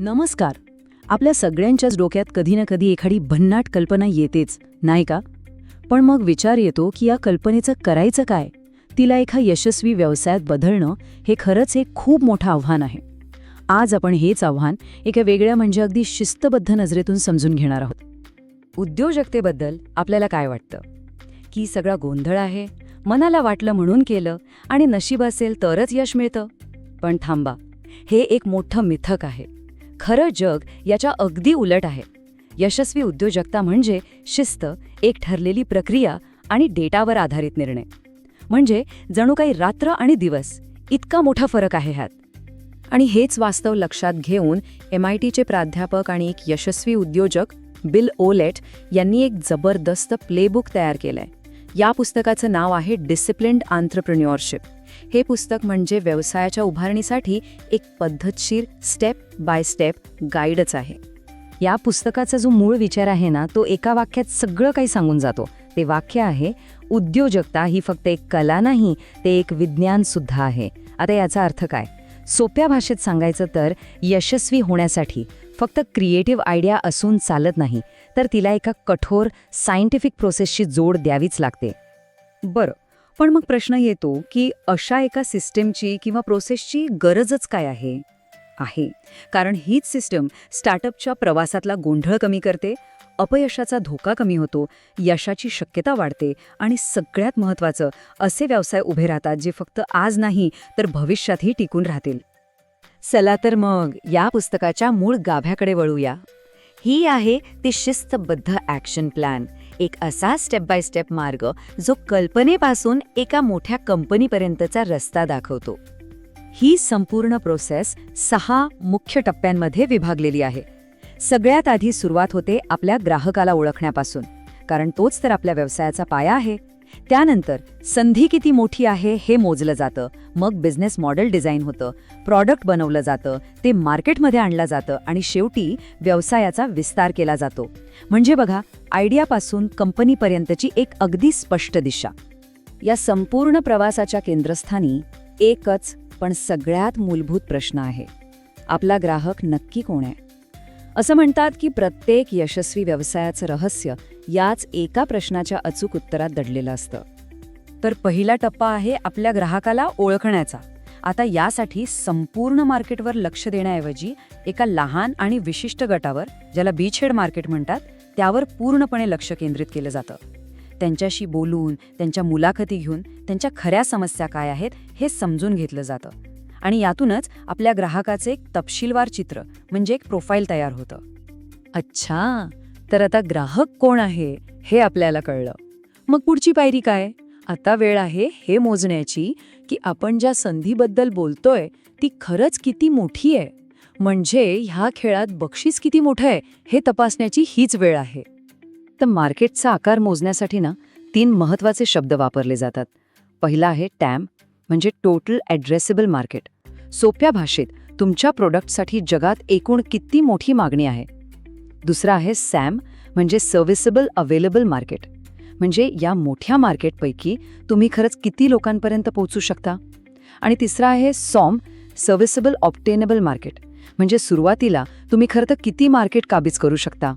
नमस्कार. आपल्या सगळ्यांच्याच डोक्यात कधी ना कधी एखादी भन्नाट कल्पना येतेच नाही का? पण मग विचार येतो की या कल्पनेचं करायचं काय? तिला एका यशस्वी व्यवसायात बदलणं हे खरंच एक खूप मोठं आव्हान आहे. आज आपण हेच आव्हान एका वेगळ्या म्हणजे अगदी शिस्तबद्ध नजरेतून समजून घेणार आहोत. उद्योजकतेबद्दल आपल्याला काय वाटतं? की सगळा गोंधळ आहे? मनाला वाटलं म्हणून केलं आणि नशीब असेल तरच यश मिळतं? पण थांबा हे एक मोठं मिथक आहे. खरं जग याच्या अगदी उलट आहे. यशस्वी उद्योजकता म्हणजे शिस्त एक ठरलेली प्रक्रिया आणि डेटावर आधारित निर्णय. म्हणजे जणू काही रात्र आणि दिवस इतका मोठा फरक आहे ह्यात. आणि हेच वास्तव लक्षात घेऊन एम आय टीचे प्राध्यापक आणि एक यशस्वी उद्योजक बिल ओलेट यांनी एक जबरदस्त प्लेबुक तयार केलंय. या पुस्तकाचं नाव आहे डिसिप्लिन्ड आंत्रप्रिन्युअरशिप हे पुस्तक म्हणजे व्यवसायाच्या उभारणीसाठी एक पद्धतशीर स्टेप बाय स्टेप गाईडच आहे. या पुस्तकाचा जो मूळ विचार आहे ना तो एका वाक्यात सगळं काही सांगून जातो. ते वाक्य आहे उद्योजकता ही फक्त एक कला नाही ते एक विज्ञान सुद्धा आहे. आता याचा अर्थ काय? सोप्या भाषेत सांगायचं तर यशस्वी होण्यासाठी फक्त क्रिएटिव्ह आयडिया असून चालत नाही तर तिला एका कठोर सायंटिफिक प्रोसेसची जोड द्यावीच लागते. बरं पण मग प्रश्न येतो की अशा एका सिस्टमची किंवा प्रोसेसची गरजच काय आहे? आहे. कारण हीच सिस्टम स्टार्टअपच्या प्रवासातला गोंधळ कमी करते अपयशाचा धोका कमी होतो यशाची शक्यता वाढते आणि सगळ्यात महत्त्वाचं असे व्यवसाय उभे राहतात जे फक्त आज नाही तर भविष्यातही टिकून राहतील. चला तर मग या पुस्तकाच्या मूळ गाभ्याकडे वळूया. ही आहे ती शिस्तबद्ध ॲक्शन प्लॅन एक असा स्टेप बाय स्टेप मार्ग जो कल्पनेपासून एका मोठ्या कंपनीपर्यंतचा रस्ता दाखवतो. ही संपूर्ण प्रोसेस सहा मुख्य टप्प्यांमध्ये विभागलेली आहे. सगळ्यात आधी सुरुवात होते आपल्या ग्राहकाला ओळखण्यापासून कारण तोच तर आपल्या व्यवसायाचा पाया आहे. त्यानंतर संधी किती मोठी आहे हे मोजलं जातं. मग बिझनेस मॉडेल डिझाईन होतं. प्रॉडक्ट बनवलं जातं. ते मार्केटमध्ये आणलं जातं आणि शेवटी व्यवसायाचा विस्तार केला जातो. म्हणजे बघा आयडियापासून कंपनीपर्यंतची एक अगदी स्पष्ट दिशा. या संपूर्ण प्रवासाच्या केंद्रस्थानी एकच पण सगळ्यात मूलभूत प्रश्न आहे. आपला ग्राहक नक्की कोण आहे? असं म्हणतात की प्रत्येक यशस्वी व्यवसायाचं रहस्य याच एका प्रश्नाच्या अचूक उत्तरात दडलेलं असतं. तर पहिला टप्पा आहे आपल्या ग्राहकाला ओळखण्याचा. आता यासाठी संपूर्ण मार्केटवर लक्ष देण्याऐवजी एका लहान आणि विशिष्ट गटावर ज्याला बीचहेड मार्केट म्हणतात त्यावर पूर्णपणे लक्ष केंद्रित केलं जातं. त्यांच्याशी बोलून त्यांच्या मुलाखती घेऊन त्यांच्या खऱ्या समस्या काय आहेत हे समजून घेतलं जातं. आणि यातूनच आपल्या ग्राहकाचे एक तपशीलवार चित्र म्हणजे एक प्रोफाईल तयार होतं. अच्छा. तर आता ग्राहक कोण आहे हे आपल्याला कळलं. मग पुढची पायरी काय? आता वेळ आहे हे मोजण्याची की आपण ज्या संधीबद्दल बोलतोय ती खरंच किती मोठी आहे. म्हणजे ह्या खेळात बक्षीस किती मोठं आहे हे तपासण्याची हीच वेळ आहे. तर मार्केटचा आकार मोजण्यासाठी ना तीन महत्त्वाचे शब्द वापरले जातात. पहिला आहे टॅम म्हणजे टोटल ॲड्रेसेबल मार्केट. सोप्या भाषेत तुमच्या प्रोडक्टसाठी जगात एकूण किती मोठी मागणी आहे? दुसरा आहे सॅम म्हणजे सर्व्हिसेबल अवेलेबल मार्केट म्हणजे या मोठ्या मार्केटपैकी तुम्ही खरंच किती लोकांपर्यंत पोहोचू शकता? आणि तिसरा आहे सॉम सर्व्हिसेबल ऑप्टेनेबल मार्केट म्हणजे सुरुवातीला तुम्ही खरं तर किती मार्केट काबीज करू शकता?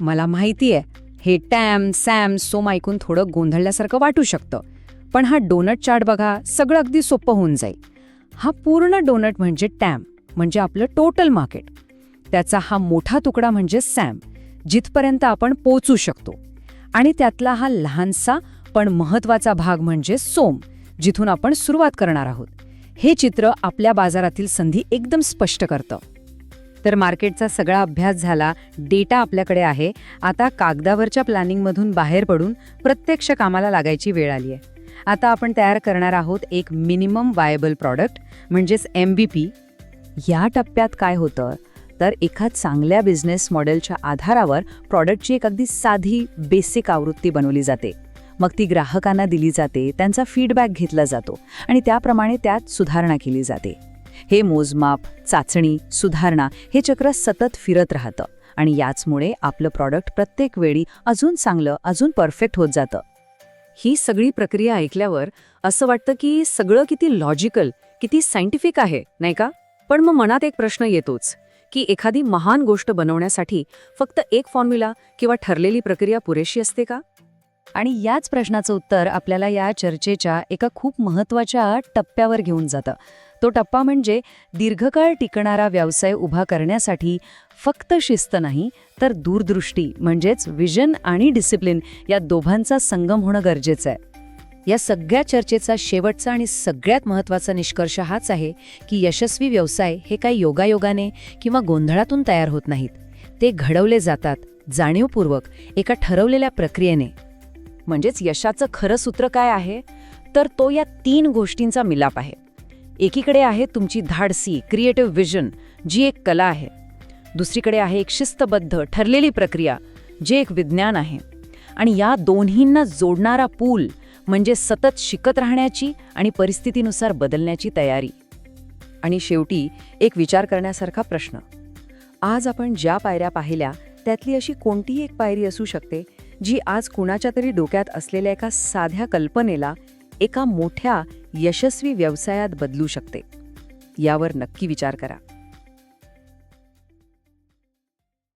मला माहिती आहे हे टॅम सॅम सोम ऐकून थोडं गोंधळल्यासारखं वाटू शकतं. पण हा डोनट चार्ट बघा सगळं अगदी सोपं होऊन जाईल. हा पूर्ण डोनट म्हणजे टॅम म्हणजे आपलं टोटल मार्केट त्याचा हा मोठा तुकडा म्हणजे सॅम जिथपर्यंत आपण पोचू शकतो. आणि त्यातला हा लहानसा पण महत्त्वाचा भाग म्हणजे सोम जिथून आपण सुरुवात करणार आहोत. हे चित्र आपल्या बाजारातील संधी एकदम स्पष्ट करतं. तर मार्केटचा सगळा अभ्यास झाला डेटा आपल्याकडे आहे. आता कागदावरच्या प्लॅनिंगमधून बाहेर पडून प्रत्यक्ष कामाला लागायची वेळ आली आहे. आता आपण तयार करणार आहोत एक मिनिमम वायबल प्रॉडक्ट म्हणजेच एम बी पी या टप्प्यात काय होतं? तर एका चांगल्या बिझनेस मॉडेलच्या आधारावर प्रॉडक्टची एक अगदी साधी बेसिक आवृत्ती बनवली जाते. मग ती ग्राहकांना दिली जाते त्यांचा फीडबॅक घेतला जातो आणि त्याप्रमाणे त्यात सुधारणा केली जाते. हे मोजमाप चाचणी सुधारणा हे चक्र सतत फिरत राहतं आणि याचमुळे आपलं प्रॉडक्ट प्रत्येक वेळी अजून चांगलं अजून परफेक्ट होत जातं. ही सगळी प्रक्रिया ऐकल्यावर असं वाटतं की सगळं किती लॉजिकल किती सायंटिफिक आहे नाही का? पण मग मनात एक प्रश्न येतोच. की एखादी महान गोष्ट बनवण्यासाठी फक्त एक फॉर्म्युला किंवा ठरलेली प्रक्रिया पुरेशी असते का? आणि याच प्रश्नाचं उत्तर आपल्याला या चर्चेच्या एका खूप महत्त्वाच्या टप्प्यावर घेऊन जातं. तो टप्पा म्हणजे दीर्घकाळ टिकणारा व्यवसाय उभा करण्यासाठी फक्त शिस्त नाही तर दूरदृष्टी म्हणजेच विजन आणि डिसिप्लिन या दोघांचा संगम होणं गरजेचं आहे. या सगळ्या चर्चेचा शेवटचा आणि सगळ्यात महत्त्वाचा निष्कर्ष हाच आहे की यशस्वी व्यवसाय हे काही योगायोगाने किंवा गोंधळातून तयार होत नाहीत. ते घडवले जातात जाणीवपूर्वक एका ठरवलेल्या प्रक्रियेने. म्हणजेच यशाचं खरं सूत्र काय आहे? तर तो या तीन गोष्टींचा मिलाप आहे. एकीकडे आहे तुमची धाडसी क्रिएटिव्ह विजन जी एक कला आहे. दुसरीकडे आहे एक शिस्तबद्ध ठरलेली प्रक्रिया जे एक विज्ञान आहे. आणि या दोन्हींना जोडणारा पूल म्हणजे सतत शिकत राहण्याची आणि परिस्थितीनुसार बदलण्याची तयारी. आणि शेवटी एक विचार करण्यासारखा प्रश्न. आज आपण ज्या पायऱ्या पाहिल्या त्यातली अशी कोणतीही एक पायरी असू शकते जी आज कुणाच्या तरी डोक्यात असलेल्या एका साध्या कल्पनेला एका मोठ्या यशस्वी व्यवसायात बदलू शकते. यावर नक्की विचार करा.